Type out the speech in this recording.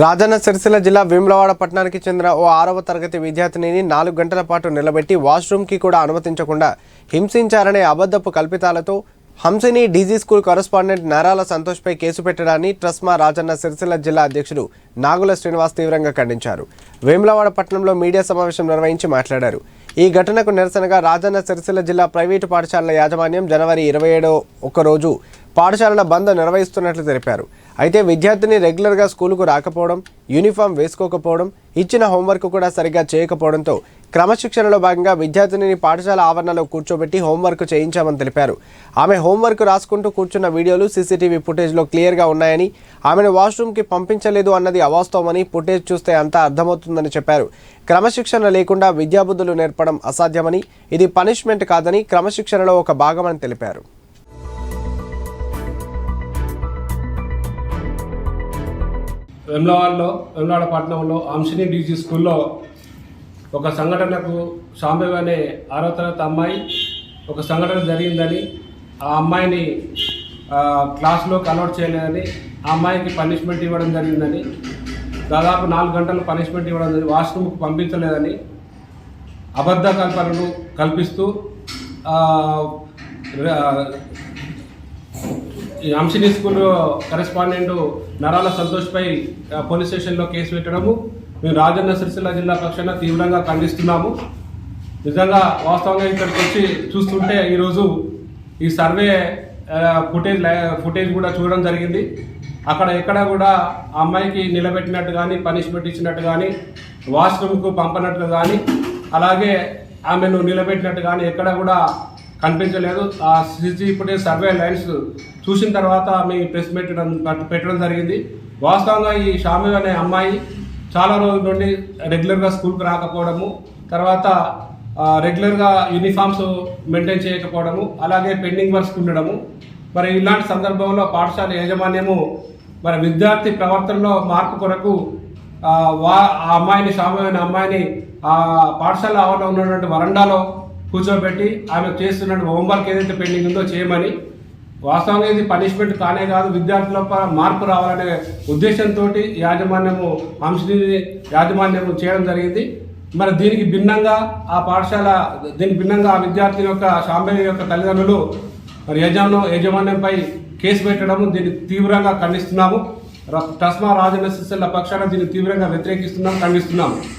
రాజన్న సిరిసిల్ల జిల్లా వేములవాడ పట్టణానికి చెందిన ఓ ఆరవ తరగతి విద్యార్థినిని నాలుగు గంటల పాటు నిలబెట్టి వాష్రూమ్కి కూడా అనుమతించకుండా హింసించారనే అబద్ధపు కల్పితాలతో Hamsini DG school correspondent Narala సంతోష్పై కేసు పెట్టడాన్ని ట్రస్మా రాజన్న సిరిసిల్ల జిల్లా అధ్యక్షుడు నాగుల శ్రీనివాస్ తీవ్రంగా ఖండించారు. వేములవాడ పట్టణంలో మీడియా సమావేశం నిర్వహించి మాట్లాడారు. ఈ ఘటనకు నిరసనగా రాజన్న సిరిసిల్ల జిల్లా ప్రైవేటు పాఠశాలల యాజమాన్యం జనవరి ఇరవై ఏడో ఒకరోజు పాఠశాలల బంద్ నిర్వహిస్తున్నట్లు తెలిపారు. అయితే విద్యార్థిని రెగ్యులర్గా స్కూలుకు రాకపోవడం యూనిఫామ్ వేసుకోకపోవడం ఇచ్చిన హోంవర్క్ కూడా సరిగ్గా చేయకపోవడంతో క్రమశిక్షణలో భాగంగా విద్యార్థినిని పాఠశాల ఆవరణలో కూర్చోబెట్టి హోంవర్క్ చేయించామని తెలిపారు. ఆమె హోంవర్క్ రాసుకుంటూ కూర్చున్న వీడియోలు సీసీటీవీ ఫుటేజ్లో క్లియర్గా ఉన్నాయని ఆమెను వాష్రూమ్కి పంపించలేదు అన్నది అవాస్తవమని ఫుటేజ్ చూస్తే అంతా అర్థమవుతుందని చెప్పారు. క్రమశిక్షణ లేకుండా విద్యాబుద్ధులు నేర్పడం అసాధ్యమని ఇది పనిష్మెంట్ కాదని క్రమశిక్షణలో ఒక భాగమని తెలిపారు. వెమ్లవాడలో వెమ్లవాడ పట్టణంలో అంశిని డీజీ స్కూల్లో ఒక సంఘటనకు శాంబవి అనే ఆరో తరగతి అమ్మాయి ఒక సంఘటన జరిగిందని ఆ అమ్మాయిని క్లాస్లో క్లాస్లోకి అలౌట్ చేయలేదని ఆ అమ్మాయికి పనిష్మెంట్ ఇవ్వడం జరిగిందని దాదాపు నాలుగు గంటలు పనిష్మెంట్ ఇవ్వడం జరిగింది వాష్రూమ్కి పంపించలేదని అబద్ధ కల్పనలు కల్పిస్తూ ఈ అంశిని స్కూల్ కరెస్పాండెంట్ నరాల సంతోష్పై పోలీస్ స్టేషన్లో కేసు పెట్టడము. మేము రాజన్న సిరిసిల్ల జిల్లా పక్షాన తీవ్రంగా ఖండిస్తున్నాము. నిజంగా వాస్తవంగా ఇక్కడికి వచ్చి చూస్తుంటే ఈరోజు ఈ సర్వే ఫుటేజ్ లై- ఫుటేజ్ కూడా చూడడం జరిగింది. అక్కడ ఎక్కడ కూడా అమ్మాయికి నిలబెట్టినట్టు కానీ పనిష్మెంట్ ఇచ్చినట్టు కానీ వాష్రూమ్కు పంపనట్టు కానీ అలాగే ఆమెను నిలబెట్టినట్టు కానీ ఎక్కడ కూడా కనిపించలేదు. ఆ సీసీ ఫుటేజ్ సర్వే లైన్స్ చూసిన తర్వాత మీ ప్రెస్ పెట్టడం పెట్టడం జరిగింది. వాస్తవంగా ఈ షామి అనే అమ్మాయి చాలా రోజుల నుండి రెగ్యులర్గా స్కూల్కి రాకపోవడము తర్వాత రెగ్యులర్గా యూనిఫామ్స్ మెయింటైన్ చేయకపోవడము అలాగే పెండింగ్ వర్క్స్ ఉండడము. మరి ఇలాంటి సందర్భంలో పాఠశాల యాజమాన్యము మరి విద్యార్థి ప్రవర్తనలో మార్పు కొరకు వా ఆ అమ్మాయిని షామి అనే అమ్మాయిని ఆ పాఠశాల ఆవరణ ఉన్నటువంటి వరండాలో కూర్చోబెట్టి ఆమె చేస్తున్న హోంవర్క్ ఏదైతే పెండింగ్ ఉందో చేయమని వాస్తవంగా ఇది పనిష్మెంట్ కానే కాదు విద్యార్థుల మార్పు రావాలనే ఉద్దేశంతో యాజమాన్యము అంశని యాజమాన్యము చేయడం జరిగింది. మరి దీనికి భిన్నంగా ఆ పాఠశాల దీనికి భిన్నంగా ఆ విద్యార్థి యొక్క సాంబయ్య యొక్క తల్లిదండ్రులు మరి యజమానం యజమాన్యంపై కేసు పెట్టడము దీన్ని తీవ్రంగా ఖండిస్తున్నాము. టస్మా తస్మా రాజన్న పక్షాన దీన్ని తీవ్రంగా వ్యతిరేకిస్తున్నాం ఖండిస్తున్నాము.